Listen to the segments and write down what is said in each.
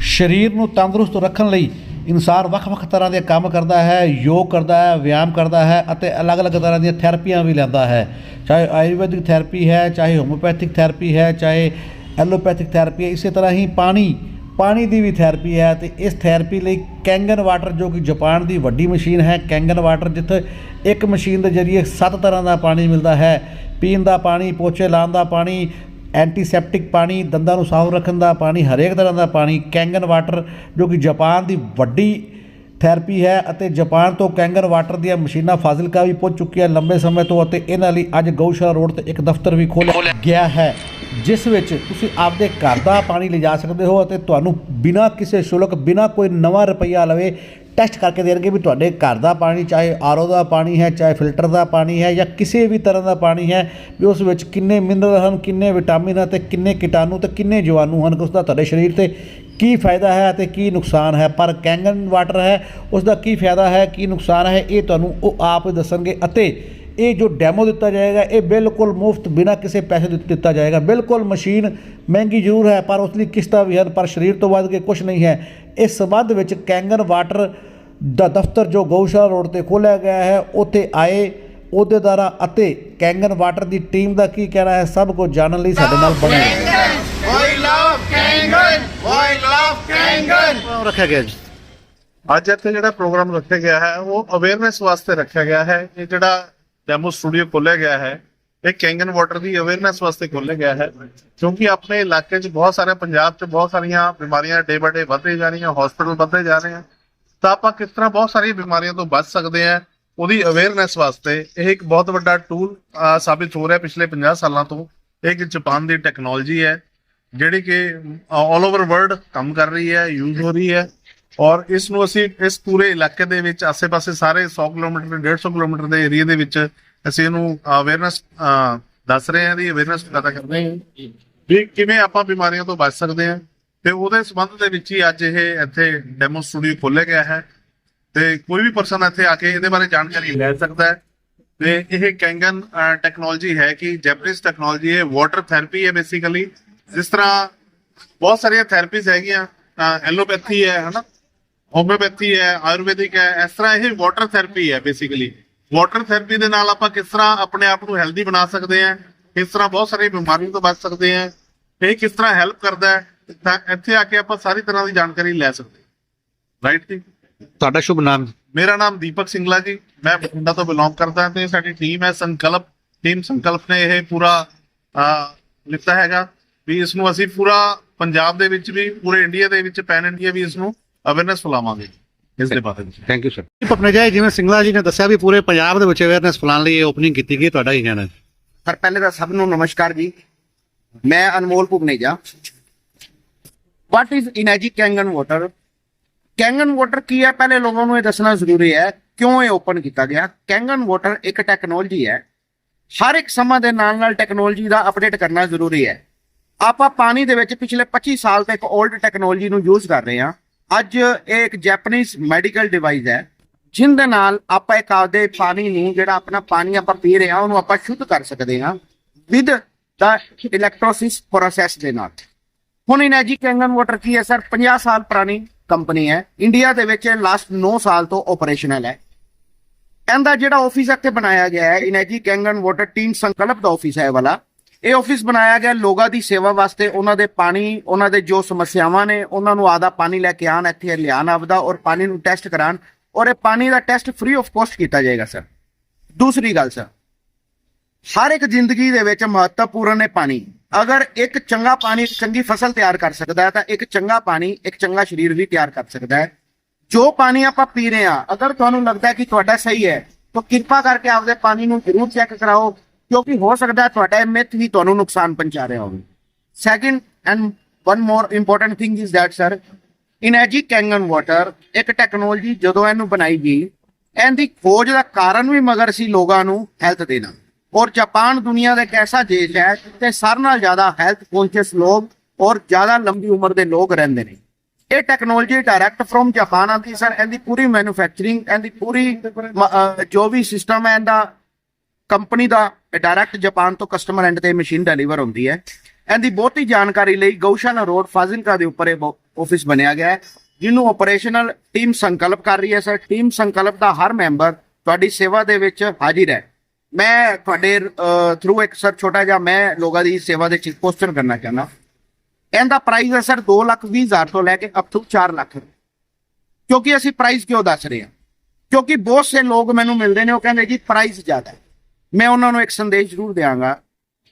ਸਰੀਰ ਨੂੰ ਤੰਦਰੁਸਤ ਰੱਖਣ ਲਈ ਇਨਸਾਨ ਵੱਖ-ਵੱਖ ਤਰ੍ਹਾਂ ਦੇ ਕੰਮ ਕਰਦਾ ਹੈ, ਯੋਗ ਕਰਦਾ ਹੈ, ਵਿਆਮ ਕਰਦਾ ਹੈ ਅਤੇ ਅਲੱਗ-ਅਲੱਗ ਤਰ੍ਹਾਂ ਦੀਆਂ ਥੈਰੇਪੀਆਂ ਵੀ ਲੈਂਦਾ ਹੈ। ਚਾਹੇ ਆਯੁਰਵੈਦਿਕ ਥੈਰੇਪੀ ਹੈ, ਚਾਹੇ ਹੋਮੋਪੈਥਿਕ ਥੈਰੇਪੀ ਹੈ, ਚਾਹੇ ਐਲੋਪੈਥਿਕ ਥੈਰੇਪੀ ਹੈ, ਇਸੇ ਤਰ੍ਹਾਂ ਹੀ ਪਾਣੀ ਪਾਣੀ ਦੀ ਵੀ ਥੈਰੇਪੀ ਹੈ ਤੇ ਇਸ ਥੈਰੇਪੀ ਲਈ ਕੈਂਗਨ ਵਾਟਰ ਜੋ ਕਿ ਜਾਪਾਨ ਦੀ ਵੱਡੀ ਮਸ਼ੀਨ ਹੈ, ਕੈਂਗਨ ਵਾਟਰ ਜਿੱਥੇ ਇੱਕ ਮਸ਼ੀਨ ਦੇ ਜ਼ਰੀਏ ਸੱਤ ਤਰ੍ਹਾਂ ਦਾ ਪਾਣੀ ਮਿਲਦਾ ਹੈ। ਪੀਣ ਦਾ ਪਾਣੀ, ਪੋਚੇ ਲਾਉਣ ਦਾ ਪਾਣੀ ਐਂਟੀਸੈਪਟਿਕ ਪਾਣੀ ਦੰਦਾਂ ਨੂੰ ਸਾਫ਼ ਰੱਖਣ ਦਾ ਪਾਣੀ ਹਰੇਕ ਤਰ੍ਹਾਂ ਦਾ ਪਾਣੀ ਕੈਂਗਨ ਵਾਟਰ ਜੋ ਕਿ ਜਾਪਾਨ ਦੀ ਵੱਡੀ ਥੈਰੇਪੀ ਹੈ ਅਤੇ ਜਾਪਾਨ ਤੋਂ ਕੈਂਗਨ ਵਾਟਰ ਦੀਆਂ ਮਸ਼ੀਨਾਂ ਫਾਜ਼ਿਲਕਾ ਵੀ ਪਹੁੰਚ ਚੁੱਕੀਆਂ ਲੰਬੇ ਸਮੇਂ ਤੋਂ ਅਤੇ ਇਹਨਾਂ ਲਈ ਅੱਜ ਗਊਸ਼ਾਲਾ ਰੋਡ ਤੇ ਇੱਕ ਦਫ਼ਤਰ ਵੀ ਖੋਲ੍ਹਿਆ। ਗਿਆ ਹੈ ਜਿਸ ਵਿੱਚ ਤੁਸੀਂ ਆਪਦੇ ਘਰ ਦਾ ਪਾਣੀ ਲਿਜਾ ਸਕਦੇ ਹੋ ਅਤੇ ਤੁਹਾਨੂੰ ਬਿਨਾਂ ਕਿਸੇ ਸ਼ੁਲਕ ਬਿਨਾਂ ਕੋਈ ਨਵਾਂ ਰੁਪਈਆ ਲਵੇ ਟੈਸਟ ਕਰਕੇ ਦੇਣਗੇ ਵੀ ਤੁਹਾਡੇ ਘਰ ਦਾ ਪਾਣੀ ਚਾਹੇ ਆਰਓ ਦਾ ਪਾਣੀ ਹੈ, ਚਾਹੇ ਫਿਲਟਰ ਦਾ ਪਾਣੀ ਹੈ ਜਾਂ ਕਿਸੇ ਵੀ ਤਰ੍ਹਾਂ ਦਾ ਪਾਣੀ ਹੈ ਵੀ ਉਸ ਵਿੱਚ ਕਿੰਨੇ ਮਿਨਰਲ ਹਨ, ਕਿੰਨੇ ਵਿਟਾਮਿਨ ਅਤੇ ਕਿੰਨੇ ਕੀਟਾਣੂ ਤੇ ਕਿੰਨੇ ਜੀਵਾਣੂ ਹਨ ਉਸ ਦਾ ਤੁਹਾਡੇ ਸਰੀਰ ਤੇ ਕੀ ਫਾਇਦਾ ਹੈ ਅਤੇ ਕੀ ਨੁਕਸਾਨ ਹੈ। ਪਰ ਕੈਂਗਨ ਵਾਟਰ ਹੈ ਉਸ ਦਾ ਕੀ ਫਾਇਦਾ ਹੈ, ਕੀ ਨੁਕਸਾਨ ਹੈ, ਇਹ ਤੁਹਾਨੂੰ ਉਹ ਆਪ ਦੱਸਣਗੇ ਅਤੇ ਇਹ ਜੋ ਡੈਮੋ ਦਿੱਤਾ ਜਾਏਗਾ, ਇਹ ਬਿਲਕੁਲ ਮੁਫਤ ਬਿਨਾਂ ਕਿਸੇ ਪੈਸੇ ਦਿੱਤੇ ਦਿੱਤਾ ਜਾਏਗਾ। ਬਿਲਕੁਲ ਮਸ਼ੀਨ ਮਹਿੰਗੀ ਜ਼ਰੂਰ ਹੈ, ਪਰ ਉਸ ਲਈ ਕਿਸ਼ਤਾਂ ਵੀ ਹਨ, ਪਰ ਸਰੀਰ ਤੋਂ ਵੱਧ ਕੇ ਕੁਝ ਨਹੀਂ ਹੈ। ਇਸ ਸੰਬੰਧ ਵਿੱਚ ਕੈਂਗਨ ਵਾਟਰ ਦਾ ਦਫ਼ਤਰ ਜੋ ਗਊਸ਼ਾਲਾ ਰੋਡ ਤੇ ਖੋਲ੍ਹਿਆ ਗਿਆ ਹੈ ਉੱਥੇ ਆਏ ਅਹੁਦੇਦਾਰਾਂ ਅਤੇ ਕੈਂਗਨ ਵਾਟਰ ਦੀ ਟੀਮ ਦਾ ਕੀ ਕਹਿਣਾ ਹੈ ਸਭ ਕੁਝ ਜਾਣਨ ਲਈ ਸਾਡੇ ਨਾਲ ਬਣੇ ਰਹੋ We love Kangan! We love Kangan! ਰੱਖਿਆ ਗਿਆ ਜੀ ਅੱਜ ਇੱਥੇ ਜਿਹੜਾ ਪ੍ਰੋਗਰਾਮ ਰੱਖਿਆ ਗਿਆ ਹੈ ਉਹ ਅਵੇਅਰਨੈਸ ਵਾਸਤੇ ਰੱਖਿਆ ਗਿਆ ਹੈ ਇਹ ਜਿਹੜਾ ਡੈਮੋ ਸਟੂਡੀਓ ਖੋਲ੍ਹਿਆ ਗਿਆ ਹੈ ਇਹ ਕੈਂਗਨ ਵਾਟਰ ਦੀ ਅਵੇਅਰਨੈਸ ਵਾਸਤੇ ਖੋਲ੍ਹਿਆ ਗਿਆ ਹੈ। ਕਿਉਂਕਿ ਆਪਣੇ ਇਲਾਕੇ 'ਚ ਬਹੁਤ ਸਾਰੇ, ਪੰਜਾਬ 'ਚ ਬਹੁਤ ਸਾਰੀਆਂ ਬਿਮਾਰੀਆਂ ਡੇ ਬਾਏ ਡੇ ਵੱਧਦੇ ਜਾ ਰਹੀਆਂ ਹਸਪੀਟਲ ਵੱਧਦੇ ਜਾ ਰਹੇ ਆ। ਤਾਂ ਆਪਾਂ ਕਿਸ ਤਰ੍ਹਾਂ ਬਹੁਤ ਸਾਰੀਆਂ ਬਿਮਾਰੀਆਂ ਤੋਂ ਬਚ ਸਕਦੇ ਆ, ਉਹਦੀ ਅਵੇਅਰਨੈਸ ਵਾਸਤੇ ਇਹ ਇੱਕ ਬਹੁਤ ਵੱਡਾ ਟੂਲ ਸਾਬਿਤ ਹੋ ਰਿਹਾ ਪਿਛਲੇ 50 ਸਾਲਾਂ ਤੋਂ। ਇਹ ਇੱਕ ਜਾਪਾਨ ਦੀ ਟੈਕਨੋਲੋਜੀ ਹੈ, ਜਿਹੜੀ ਕਿ ਆਲ ਓਵਰ ਵਰਲਡ ਕੰਮ ਕਰ ਰਹੀ ਹੈ ਯੂਜ਼ ਹੋ ਰਹੀ ਹੈ। ਔਰ ਇਸ ਨੂੰ ਅਸੀਂ ਇਸ ਪੂਰੇ ਇਲਾਕੇ ਦੇ ਵਿੱਚ, ਆਸੇ-ਪਾਸੇ ਸਾਰੇ 100 ਕਿਲੋਮੀਟਰ 150 ਕਿਲੋਮੀਟਰ ਦੇ ਏਰੀਆ ਦੇ ਵਿੱਚ ਅਸੀਂ ਇਹਨੂੰ ਅਵੇਅਰਨੈਸ ਦੱਸ ਰਹੇ ਹਾਂ ਦੀ ਅਵੇਅਰਨੈਸ ਪੈਦਾ ਕਰ ਰਹੇ ਹਾਂ। ਵੀ ਕਿਵੇਂ ਆਪਾਂ ਬਿਮਾਰੀਆਂ ਤੋਂ ਬਚ ਸਕਦੇ ਹਾਂ। ਤੇ ਉਹਦੇ ਸੰਬੰਧ ਦੇ ਵਿੱਚ ਹੀ ਅੱਜ ਇਹ ਇੱਥੇ ਡੈਮੋ ਸਟੂਡੀਓ ਖੋਲ੍ਹਿਆ ਗਿਆ ਹੈ। ਤੇ ਕੋਈ ਵੀ ਪਰਸਨ ਇੱਥੇ ਆ ਕੇ ਇਹਦੇ ਬਾਰੇ ਜਾਣਕਾਰੀ ਲੈ ਸਕਦਾ ਹੈ। ਤੇ ਇਹ ਕੈਂਗਨ ਟੈਕਨੋਲੋਜੀ ਹੈ ਕਿ ਜੈਪਨੀਜ਼ ਟੈਕਨੋਲੋਜੀ ਹੈ ਵਾਟਰ ਥੈਰੇਪੀ ਹੈ ਬੇਸਿਕਲੀ ਜਿਸ ਤਰ੍ਹਾਂ ਬਹੁਤ ਸਾਰੀਆਂ ਥੈਰੇਪੀਜ਼ ਹੈਗੀਆਂ ਐਲੋਪੈਥੀ ਹੈ, ਹਨਾ? ਹੋਮਿਓਪੈਥੀ ਹੈ ਆਯੁਰਵੈਦਿਕ ਹੈ, ਇਸ ਤਰ੍ਹਾਂ ਇਹ ਵਾਟਰ ਥੈਰੇਪੀ ਹੈ ਬੇਸਿਕਲੀ ਵਾਟਰ ਥੈਰੇਪੀ ਦੇ ਨਾਲ ਆਪਾਂ ਕਿਸ ਤਰ੍ਹਾਂ ਆਪਣੇ ਆਪ ਨੂੰ ਹੈਲਦੀ ਬਣਾ ਸਕਦੇ ਹਾਂ ਕਿਸ ਤਰ੍ਹਾਂ ਬਹੁਤ ਸਾਰੀਆਂ ਬਿਮਾਰੀਆਂ ਤੋਂ ਬਚ ਸਕਦੇ ਹਾਂ ਇਹ ਕਿਸ ਤਰ੍ਹਾਂ ਹੈਲਪ ਕਰਦਾ ਹੈ ਤਾਂ ਇੱਥੇ ਆ ਕੇ ਆਪਾਂ ਸਾਰੀ ਤਰ੍ਹਾਂ ਦੀ ਜਾਣਕਾਰੀ ਲੈ ਸਕਦੇ ਰਾਈਟ ਜੀ? ਤੁਹਾਡਾ ਸ਼ੁਭ ਨਾਮ? ਮੇਰਾ ਨਾਮ ਦੀਪਕ ਸਿੰਗਲਾ ਜੀ ਮੈਂ ਬਠਿੰਡਾ ਤੋਂ ਬਿਲੋਂਗ ਕਰਦਾ ਹਾਂ ਤੇ ਸਾਡੀ ਟੀਮ ਹੈ ਸੰਕਲਪ ਟੀਮ ਸੰਕਲਪ ਨੇ ਇਹ ਪੂਰਾ ਲਿੱਤਾ ਹੈਗਾ ਵੀ ਇਸ ਨੂੰ ਅਸੀਂ ਪੂਰਾ ਪੰਜਾਬ ਦੇ ਵਿੱਚ ਵੀ ਪੂਰੇ ਇੰਡੀਆ ਦੇ ਵਿੱਚ ਪੈਨ ਇੰਡੀਆ ਵੀ ਇਸ ਨੂੰ ਅਵੇਅਰਨੈਸ ਫੈਲਾਵਾਂਗੇ। ਇਸ ਦੇ ਬਾਰੇ ਥੈਂਕ ਯੂ ਸਰ ਆਪਣੇ ਜਾਈ ਜਿਵੇਂ ਸਿੰਗਲਾ ਜੀ ਨੇ ਦੱਸਿਆ ਵੀ ਪੂਰੇ ਪੰਜਾਬ ਦੇ ਵਿੱਚ ਅਵੇਅਰਨੈਸ ਫੈਲਾਉਣ ਲਈ ਇਹ ਓਪਨਿੰਗ ਕੀਤੀ ਗਈ ਤੁਹਾਡਾ ਕੀ ਕਹਿਣਾ ਹੈ? ਸਰ ਪਹਿਲੇ ਤਾਂ ਸਭ ਨੂੰ ਨਮਸਕਾਰ ਜੀ। ਮੈਂ Anmol Bhugneja what is energy Kangen water Kangen water ਕੀ ਹੈ? ਪਹਿਲੇ ਲੋਕਾਂ ਨੂੰ ਇਹ ਦੱਸਣਾ ਜ਼ਰੂਰੀ ਹੈ ਕਿਉਂ ਇਹ ਓਪਨ ਕੀਤਾ ਗਿਆ? ਕੈਂਗਨ ਵਾਟਰ ਇੱਕ ਟੈਕਨੋਲੋਜੀ ਹੈ। ਹਰ ਇੱਕ ਸਮਾਂ ਦੇ ਨਾਲ ਨਾਲ ਟੈਕਨੋਲੋਜੀ ਦਾ ਅਪਡੇਟ ਕਰਨਾ ਜ਼ਰੂਰੀ ਹੈ। ਆਪਾਂ ਪਾਣੀ ਦੇ ਵਿੱਚ ਪਿਛਲੇ 25 ਸਾਲ ਤੋਂ ਇੱਕ 올ਡ ਟੈਕਨੋਲੋਜੀ ਨੂੰ ਯੂਜ਼ ਕਰ ਰਹੇ ਹਾਂ। ਅੱਜ ਇਹ ਇੱਕ ਜੈਪਨੀਜ਼ ਮੈਡੀਕਲ ਡਿਵਾਈਸ ਹੈ, ਜਿੰਦੇ ਨਾਲ ਆਪਾਂ ਇੱਕ ਆਪਦੇ ਪਾਣੀ ਨੂੰ, ਜਿਹੜਾ ਆਪਣਾ ਪਾਣੀ ਆਪਾਂ ਪੀ ਰਹੇ ਆ ਉਹਨੂੰ ਆਪਾਂ ਸ਼ੁੱਧ ਕਰ ਸਕਦੇ ਹਾਂ ਵਿਦ ਦਾ ਇਲੈਕਟ੍ਰੋਸਿਸ ਪ੍ਰੋਸੈਸ ਦੇ ਨਾਲ। ਹੁਣ ਇਨਰਜੀ ਕੈਂਗਨ ਵਾਟਰ ਕੀ ਹੈ ਸਰ? 50 ਸਾਲ ਪੁਰਾਣੀ ਕੰਪਨੀ ਹੈ। ਇੰਡੀਆ ਦੇ ਵਿੱਚ ਲਾਸਟ 9 ਸਾਲ ਤੋਂ ਆਪਰੇਸ਼ਨਲ ਹੈ। ਇਹਦਾ ਜਿਹੜਾ ਆਫਿਸ ਇੱਥੇ ਬਣਾਇਆ ਗਿਆ ਹੈ ਇਨਰਜੀ ਕੈਂਗਨ ਵਾਟਰ ਟੀਮ ਸੰਕਲਪ ਦਾ ਆਫਿਸ ਹੈ ਵਾਲਾ। ਇਹ ਆਫਿਸ ਬਣਾਇਆ ਗਿਆ ਲੋਕਾਂ ਦੀ ਸੇਵਾ ਵਾਸਤੇ। ਉਹਨਾਂ ਦੇ ਪਾਣੀ, ਉਹਨਾਂ ਦੇ ਜੋ ਸਮੱਸਿਆਵਾਂ ਨੇ, ਉਹਨਾਂ ਨੂੰ ਆਦਾ ਪਾਣੀ ਲੈ ਕੇ ਆਣ ਇੱਥੇ ਲਿਆਣ ਆਪਦਾ ਔਰ ਪਾਣੀ ਨੂੰ ਟੈਸਟ ਕਰਾਣ ਔਰ ਇਹ ਪਾਣੀ ਦਾ ਟੈਸਟ ਫ੍ਰੀ ਆਫ ਕੋਸਟ ਕੀਤਾ ਜਾਏਗਾ ਸਰ ਦੂਸਰੀ ਗੱਲ ਸਰ ਹਰ ਇੱਕ ਜ਼ਿੰਦਗੀ ਦੇ ਵਿੱਚ ਮਹੱਤਵਪੂਰਨ ਹੈ ਪਾਣੀ। ਅਗਰ ਇੱਕ ਚੰਗਾ ਪਾਣੀ ਇੱਕ ਚੰਗੀ ਫਸਲ ਤਿਆਰ ਕਰ ਸਕਦਾ ਹੈ, ਤਾਂ ਇੱਕ ਚੰਗਾ ਪਾਣੀ ਇੱਕ ਚੰਗਾ ਸਰੀਰ ਵੀ ਤਿਆਰ ਕਰ ਸਕਦਾ ਹੈ। ਜੋ ਪਾਣੀ ਆਪਾਂ ਪੀ ਰਹੇ ਹਾਂ, ਅਗਰ ਤੁਹਾਨੂੰ ਲੱਗਦਾ ਕਿ ਤੁਹਾਡਾ ਸਹੀ ਹੈ, ਤਾਂ ਕਿਰਪਾ ਕਰਕੇ ਆਪਦੇ ਪਾਣੀ ਨੂੰ ਜ਼ਰੂਰ ਚੈੱਕ ਕਰਾਓ। ਕਿਉਂਕਿ ਹੋ ਸਕਦਾ ਹੈ ਤੁਹਾਡਾ ਇਹ ਮਿੱਥ ਹੀ ਤੁਹਾਨੂੰ ਨੁਕਸਾਨ ਪਹੁੰਚਾ ਰਿਹਾ ਹੋਵੇ। Second and one more important thing is that sir energy Kangen water ਇੱਕ ਟੈਕਨੋਲੋਜੀ ਜਦੋਂ ਇਹਨੂੰ ਬਣਾਈ ਗਈ, ਇਹਦੀ ਖੋਜ ਦਾ ਕਾਰਨ ਵੀ ਮਗਰ ਸੀ ਲੋਕਾਂ ਨੂੰ ਹੈਲਥ ਦੇਣਾ ਔਰ ਜਾਪਾਨ ਦੁਨੀਆ ਦਾ ਇੱਕ ਐਸਾ ਦੇਸ਼ ਹੈ ਜਿੱਥੇ ਸਾਰਿਆਂ ਨਾਲ ਜ਼ਿਆਦਾ ਹੈਲਥ ਕੌਨਸ਼ੀਅਸ ਲੋਕ ਔਰ ਜ਼ਿਆਦਾ ਲੰਬੀ ਉਮਰ ਦੇ ਲੋਕ ਰਹਿੰਦੇ ਨੇ। ਇਹ ਟੈਕਨੋਲੋਜੀ ਡਾਇਰੈਕਟ ਫਰੋਮ ਜਾਪਾਨ ਆਉਂਦੀ ਸਰ ਇਹਦੀ ਪੂਰੀ ਮੈਨੂਫੈਕਚਰਿੰਗ ਇਹਦੀ ਪੂਰੀ ਜੋ ਵੀ ਸਿਸਟਮ ਹੈ ਇਹਦਾ ਕੰਪਨੀ ਦਾ ਡਾਇਰੈਕਟ ਜਾਪਾਨ ਤੋਂ ਕਸਟਮਰ ਐਂਡ ਤੇ ਮਸ਼ੀਨ ਡਿਲੀਵਰ ਹੁੰਦੀ ਹੈ। ਇਹਦੀ ਬਹੁਤੀ ਜਾਣਕਾਰੀ ਲਈ ਗਊਸ਼ਾਲਾ ਰੋਡ ਫਾਜ਼ਿਲਕਾ ਦੇ ਉੱਪਰ ਇਹ ਆਫਿਸ ਬਣਿਆ ਗਿਆ ਹੈ, ਜਿਹਨੂੰ ਆਪਰੇਸ਼ਨਲ ਟੀਮ ਸੰਕਲਪ ਕਰ ਰਹੀ ਹੈ ਸਰ ਟੀਮ ਸੰਕਲਪ ਦਾ ਹਰ ਮੈਂਬਰ ਤੁਹਾਡੀ ਸੇਵਾ ਦੇ ਵਿੱਚ ਹਾਜ਼ਰ ਹੈ। ਮੈਂ ਤੁਹਾਡੇ ਥਰੂ ਇੱਕ ਸਰ ਛੋਟਾ ਜਿਹਾ ਮੈਂ ਲੋਕਾਂ ਦੀ ਸੇਵਾ ਦੇ ਵਿੱਚ ਕੁਐਸਚਨ ਕਰਨਾ ਚਾਹੁੰਦਾ। ਇਹਦਾ ਪ੍ਰਾਈਸ ਹੈ ਸਰ 2 ਲੱਖ 20 ਹਜ਼ਾਰ ਤੋਂ ਲੈ ਕੇ ਅਪ ਟੂ 4 ਲੱਖ। ਕਿਉਂਕਿ ਅਸੀਂ ਪ੍ਰਾਈਸ ਕਿਉਂ ਦੱਸ ਰਹੇ ਹਾਂ? ਕਿਉਂਕਿ ਬਹੁਤ ਸੇ ਲੋਕ ਮੈਨੂੰ ਮਿਲਦੇ ਨੇ, ਉਹ ਕਹਿੰਦੇ ਜੀ ਪ੍ਰਾਈਸ ਜ਼ਿਆਦਾ ਹੈ। ਮੈਂ ਉਹਨਾਂ ਨੂੰ ਇੱਕ ਸੰਦੇਸ਼ ਜ਼ਰੂਰ ਦਿਆਂਗਾ।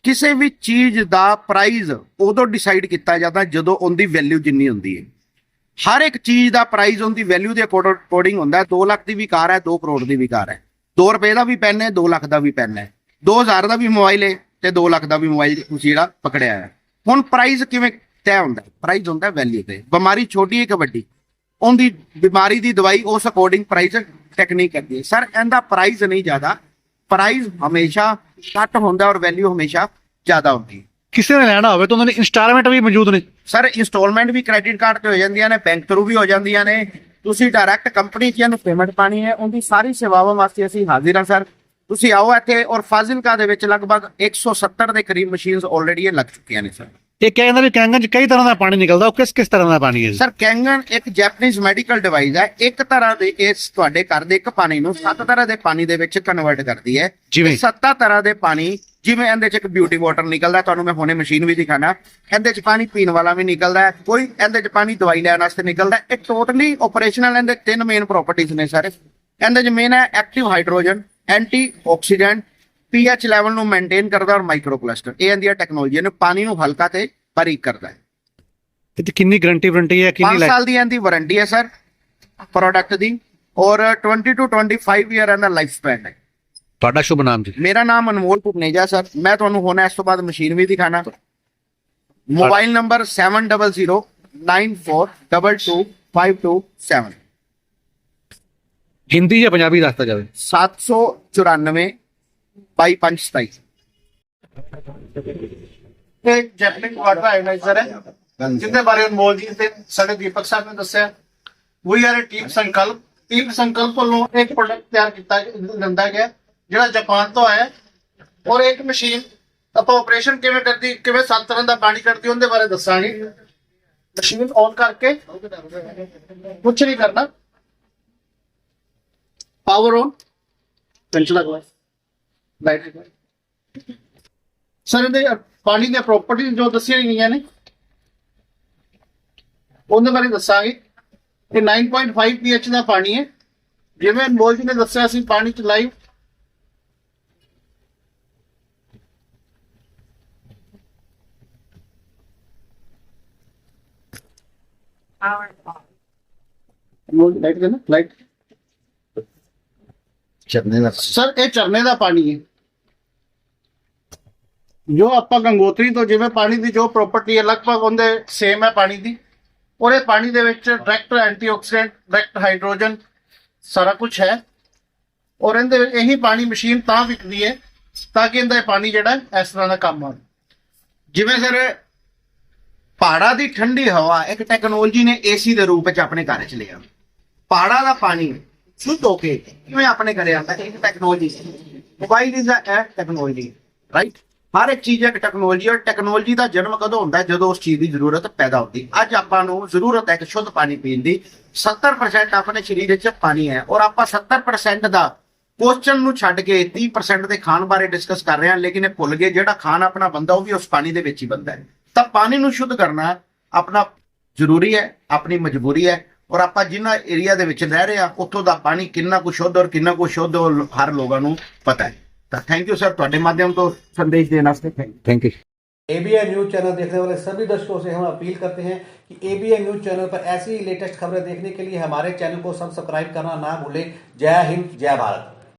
ਕਿਸੇ ਵੀ ਚੀਜ਼ ਦਾ ਪ੍ਰਾਈਸ ਉਦੋਂ ਡਿਸਾਈਡ ਕੀਤਾ ਜਾਂਦਾ ਜਦੋਂ ਉਹਦੀ ਵੈਲਿਊ ਜਿੰਨੀ ਹੁੰਦੀ ਹੈ। ਹਰ ਇੱਕ ਚੀਜ਼ ਦਾ ਪ੍ਰਾਈਸ ਉਹਦੀ ਵੈਲਿਊ ਦੇ ਅਕੋਰਡਿੰਗ ਹੁੰਦਾ ਹੈ। 2 ਲੱਖ ਦੀ ਵੀ ਕਾਰ ਹੈ 2 ਕਰੋੜ ਦੀ ਵੀ ਕਾਰ ਹੈ। 2 ਰੁਪਏ ਦਾ ਵੀ ਪੈਨ ਹੈ 2 ਲੱਖ ਦਾ ਵੀ ਪੈਨ ਹੈ। 2000 ਦਾ ਵੀ ਮੋਬਾਈਲ ਹੈ ਤੇ 2 ਲੱਖ ਦਾ ਵੀ ਮੋਬਾਈਲ ਤੁਸੀਂ ਜਿਹੜਾ ਪਕੜਿਆ ਹੈ ਹੁਣ ਪ੍ਰਾਈਸ ਕਿਵੇਂ ਤੈਅ ਹੁੰਦਾ ਪ੍ਰਾਈਸ ਹੁੰਦਾ ਵੈਲਿਊ ਤੇ। ਬਿਮਾਰੀ ਛੋਟੀ ਹੈ ਕਿ ਵੱਡੀ? ਉਹਦੀ ਬਿਮਾਰੀ ਦੀ ਦਵਾਈ ਉਸ ਅਕੋਰਡਿੰਗ ਪ੍ਰਾਈਸ ਟੈਕਨੀਕ ਕਰਦੀ ਹੈ। ਸਰ ਇਹਦਾ ਪ੍ਰਾਈਸ ਨਹੀਂ ਜ਼ਿਆਦਾ। ਪ੍ਰਾਈਸ ਹਮੇਸ਼ਾ ਘੱਟ ਹੁੰਦਾ ਔਰ ਵੈਲਿਊ ਹਮੇਸ਼ਾ ਜ਼ਿਆਦਾ ਹੁੰਦੀ ਹੈ। ਕਿਸੇ ਨੇ ਲੈਣਾ ਹੋਵੇ ਤਾਂ ਉਹਨਾਂ ਦੀ ਇੰਸਟਾਲਮੈਂਟ ਵੀ ਮੌਜੂਦ ਨੇ। ਸਰ ਇੰਸਟਾਲਮੈਂਟ ਵੀ ਕ੍ਰੈਡਿਟ ਕਾਰਡ ਤੇ ਹੋ ਜਾਂਦੀਆਂ ਨੇ ਬੈਂਕ ਥਰੂ ਵੀ ਹੋ ਜਾਂਦੀਆਂ ਨੇ। ਤੁਸੀਂ ਡਾਇਰੈਕਟ ਕੰਪਨੀ 'ਚ ਇਹਨੂੰ ਪੇਮੈਂਟ ਪਾਣੀ ਹੈ ਉਹਦੀ ਸਾਰੀ ਸੇਵਾਵਾਂ ਵਾਸਤੇ ਅਸੀਂ ਹਾਜ਼ਰ ਹਾਂ ਸਰ ਤੁਸੀਂ ਆਓ ਇੱਥੇ ਔਰ ਫਾਜ਼ਿਲਕਾ ਦੇ ਵਿੱਚ ਲਗਭਗ 170 ਦੇ ਕਰੀਬ ਮਸ਼ੀਨਸ ਆਲਰੇਡੀ ਲੱਗ ਚੁੱਕੀਆਂ ਨੇ ਸਰ ਇਹ ਕਹਿੰਦਾ ਵੀ ਕੈਂਗਨ ਚ ਕਈ ਤਰ੍ਹਾਂ ਦਾ ਪਾਣੀ ਨਿਕਲਦਾ ਉਹ ਕਿਸ ਕਿਸ ਤਰ੍ਹਾਂ ਦਾ ਪਾਣੀ ਹੈ? ਸਰ ਕੈਂਗਨ ਇੱਕ ਜੈਪਨੀਜ਼ ਮੈਡੀਕਲ ਡਿਵਾਈਸ ਹੈ ਇੱਕ ਤਰ੍ਹਾਂ ਦੇ ਇਸ ਤੁਹਾਡੇ ਘਰ ਦੇ ਇੱਕ ਪਾਣੀ ਨੂੰ ਸੱਤ ਤਰ੍ਹਾਂ ਦੇ ਪਾਣੀ ਦੇ ਵਿੱਚ ਕਨਵਰਟ ਕਰਦੀ ਹੈ ਜਿਵੇਂ? ਸੱਤਾਂ ਤਰ੍ਹਾਂ ਦੇ ਪਾਣੀ ਜਿਵੇਂ ਇਹਦੇ ਚ ਇੱਕ ਬਿਊਟੀ ਵਾਟਰ ਨਿਕਲਦਾ ਤੁਹਾਨੂੰ ਮੈਂ ਹੁਣੇ ਮਸ਼ੀਨ ਵੀ ਦਿਖਾਣਾ ਇਹਦੇ ਚ ਪਾਣੀ ਪੀਣ ਵਾਲਾ ਵੀ ਨਿਕਲਦਾ ਕੋਈ ਇਹਦੇ ਚ ਪਾਣੀ ਦਵਾਈ ਲੈਣ ਵਾਸਤੇ ਨਿਕਲਦਾ। ਇਹ ਟੋਟਲੀ ਆਪਰੇਸ਼ਨਲ ਇਹਦੇ ਤਿੰਨ ਮੇਨ ਪ੍ਰਾਪਰਟੀਆਂ ਨੇ ਸਰ ਇਹਦੇ ਚ ਮੇਨ ਹੈ active hydrogen antioxidant pH level ਨੂੰ ਮੇਨਟੇਨ ਕਰਦਾ ਔਰ ਮਾਈਕਰੋ ਕਲਸਟਰ ਇਹ ਇਹਦੀ ਟੈਕਨੋਲੋਜੀ ਨੇ ਪਾਣੀ ਨੂੰ ਹਲਕਾ ਤੇ ਬਾਰੀਕ ਕਰਦਾ ਹੈ। 'ਚ ਕਿੰਨੀ ਗਾਰੰਟੀ ਵਾਰੰਟੀ ਹੈ ਕਿੰਨੀ 5 ਲਾਈਫ ਸਾਲ ਦੀ ਇਹਦੀ ਵਾਰੰਟੀ ਹੈ ਸਰ ਪ੍ਰੋਡਕਟ ਦੀ ਔਰ 20 ਟੂ 25 ਇਅਰ ਇਹਦਾ ਲਾਈਫ ਸਪੈਨ ਹੈ। ਤੁਹਾਡਾ ਸ਼ੁਭ ਨਾਮ ਜੀ? ਮੇਰਾ ਨਾਮ ਅਨਮੋਲ ਭੁਪਨੇਜਾ ਸਰ। ਮੈਂ ਤੁਹਾਨੂੰ ਹੁਣ ਇਸ ਤੋਂ ਬਾਅਦ ਮਸ਼ੀਨ ਵੀ ਦਿਖਾਣਾ। ਮੋਬਾਈਲ ਨੰਬਰ 7009422527 ਹਿੰਦੀ ਜਾਂ ਪੰਜਾਬੀ ਦੱਸਦਾ ਜਾਵੇ? 794 2227 ਇਹ ਜੈਪਨਿਕ ਵਾਟਰ ਆਇਓਨਾਈਜ਼ਰ ਹੈ। ਜਿਹਦੇ ਬਾਰੇ ਅਨਮੋਲ ਜੀ ਤੇ ਸਾਡੇ ਦੀਪਕ ਸਾਹਿਬ ਨੇ ਦੱਸਿਆ। We are team Sankalp. Team Sankalp ਵੱਲੋਂ ਇੱਕ ਪ੍ਰੋਡਕਟ ਤਿਆਰ ਕੀਤਾ ਜਾਂਦਾ ਗਿਆ ਜਿਹੜਾ ਜਾਪਾਨ ਤੋਂ ਆਇਆ। ਹੈ। ਔਰ ਇੱਕ ਮਸ਼ੀਨ ਆਪਾਂ ਆਪਰੇਸ਼ਨ ਕਿਵੇਂ ਕਰਦੀ ਕਿਵੇਂ ਸੱਤ ਤਰ੍ਹਾਂ ਦਾ ਪਾਣੀ ਕੱਢਦੀ ਉਹਦੇ ਬਾਰੇ ਦੱਸਾਂਗੇ। ਮਸ਼ੀਨ ਔਨ ਕਰਕੇ। ਕੁਝ ਨਹੀਂ ਕਰਨਾ। ਪੈਂਚ ਲਗਵਾ ਲਾਈਟ ਸਰ ਇਹਦੇ ਪਾਣੀ ਦੀਆਂ ਪ੍ਰਾਪਰਟੀਆਂ ਜੋ ਦੱਸੀਆਂ ਗਈਆਂ ਨੇ ਉਹਦੇ ਬਾਰੇ ਦੱਸਾਂਗੇ। ਇਹ 9.5 pH ਦਾ ਪਾਣੀ ਹੈ। ਜਿਵੇਂ ਅਨਮੋਲ ਜੀ ਨੇ ਦੱਸਿਆ ਸੀ ਪਾਣੀ ਚ ਲਾਈਵ ਲਾਈਟ ਦੇ ਨਾ ਲਾਈਟ ਚਰਨੇ ਦਾ ਸਰ ਇਹ ਝਰਨੇ ਦਾ ਪਾਣੀ ਹੈ। ਜੋ ਆਪਾਂ ਗੰਗੋਤਰੀ ਤੋਂ ਜਿਵੇਂ ਪਾਣੀ ਦੀ ਜੋ ਪ੍ਰਾਪਰਟੀ ਹੈ ਲਗਭਗ ਉਹਦੇ ਸੇਮ ਹੈ ਪਾਣੀ ਦੀ। ਔਰ ਇਹ ਪਾਣੀ ਦੇ ਵਿੱਚ ਡਾਇਰੈਕਟ ਐਂਟੀਆਕਸੀਡੈਂਟ ਡਾਇਰੈਕਟ ਹਾਈਡਰੋਜਨ ਸਾਰਾ ਕੁਝ ਹੈ। ਔਰ ਇਹਦੇ ਵਿੱਚ ਇਹੀ ਪਾਣੀ ਮਸ਼ੀਨ ਤਾਂ ਵਿਕਦੀ ਹੈ ਤਾਂ ਕਿ ਇਹਦਾ ਇਹ ਪਾਣੀ ਜਿਹੜਾ ਹੈ, ਇਸ ਤਰ੍ਹਾਂ ਦਾ ਕੰਮ ਆਵੇ। ਜਿਵੇਂ ਸਰ ਪਹਾੜਾਂ ਦੀ ਠੰਡੀ ਹਵਾ ਇੱਕ ਟੈਕਨੋਲੋਜੀ ਨੇ ਏਸੀ ਦੇ ਰੂਪ ਵਿੱਚ ਆਪਣੇ ਘਰ ਚ ਲਿਆ। ਪਹਾੜਾਂ ਦਾ ਪਾਣੀ ਸ਼ੁੱਧ ਹੋ ਕੇ ਕਿਵੇਂ ਆਪਣੇ ਘਰੇ ਆਉਂਦਾ ਇੱਕ technology mobile is a technology right ਹਰ ਇੱਕ ਚੀਜ਼ ਇੱਕ ਟੈਕਨੋਲੋਜੀ ਔਰ ਟੈਕਨੋਲੋਜੀ ਦਾ ਜਨਮ ਕਦੋਂ ਹੁੰਦਾ ਜਦੋਂ ਉਸ ਚੀਜ਼ ਦੀ ਜ਼ਰੂਰਤ ਪੈਦਾ ਹੁੰਦੀ ਅੱਜ ਆਪਾਂ ਨੂੰ ਜ਼ਰੂਰਤ ਹੈ ਕਿ ਸ਼ੁੱਧ ਪਾਣੀ ਪੀਣ ਦੀ। 70% ਆਪਣੇ ਸਰੀਰ ਵਿੱਚ ਪਾਣੀ ਹੈ ਔਰ ਆਪਾਂ 70% ਦਾ ਕੁਐਸਚਨ ਨੂੰ ਛੱਡ ਕੇ 30% ਦੇ ਖਾਣ ਬਾਰੇ ਡਿਸਕਸ ਕਰ ਰਹੇ ਹਾਂ, ਲੇਕਿਨ ਇਹ ਭੁੱਲ ਗਏ। ਜਿਹੜਾ ਖਾਣ ਆਪਣਾ ਬੰਦਾ ਉਹ ਵੀ ਉਸ ਪਾਣੀ ਦੇ ਵਿੱਚ ਹੀ ਬੰਦਾ ਹੈ। ਤਾਂ ਪਾਣੀ ਨੂੰ ਸ਼ੁੱਧ ਕਰਨਾ ਆਪਣਾ ਜ਼ਰੂਰੀ ਹੈ, ਆਪਣੀ ਮਜਬੂਰੀ ਹੈ। ਔਰ ਆਪਾਂ ਜਿੰਨਾ ਏਰੀਆ ਦੇ ਵਿੱਚ ਰਹਿ ਰਹੇ ਹਾਂ ਉੱਥੋਂ ਦਾ ਪਾਣੀ ਕਿੰਨਾ ਕੁ ਸ਼ੁੱਧ ਔਰ ਕਿੰਨਾ ਕੁ ਸ਼ੁੱਧ ਉਹ ਲੋ- ਹਰ ਲੋਕਾਂ ਨੂੰ ਪਤਾ ਹੈ ਤਾਂ ਥੈਂਕ ਯੂ ਸਰ ਤੁਹਾਡੇ ਮਾਧਿਅਮ ਤੋਂ ਸੰਦੇਸ਼ ਦੇਣ ਵਾਸਤੇ thank you thank you ABN news channel देखने वाले सभी दर्शकों से हम अपील करते हैं कि एबीएन न्यूज चैनल पर ऐसी ही लेटेस्ट खबरें देखने के लिए हमारे चैनल को सब्सक्राइब करना ना भूलें जय हिंद जय भारत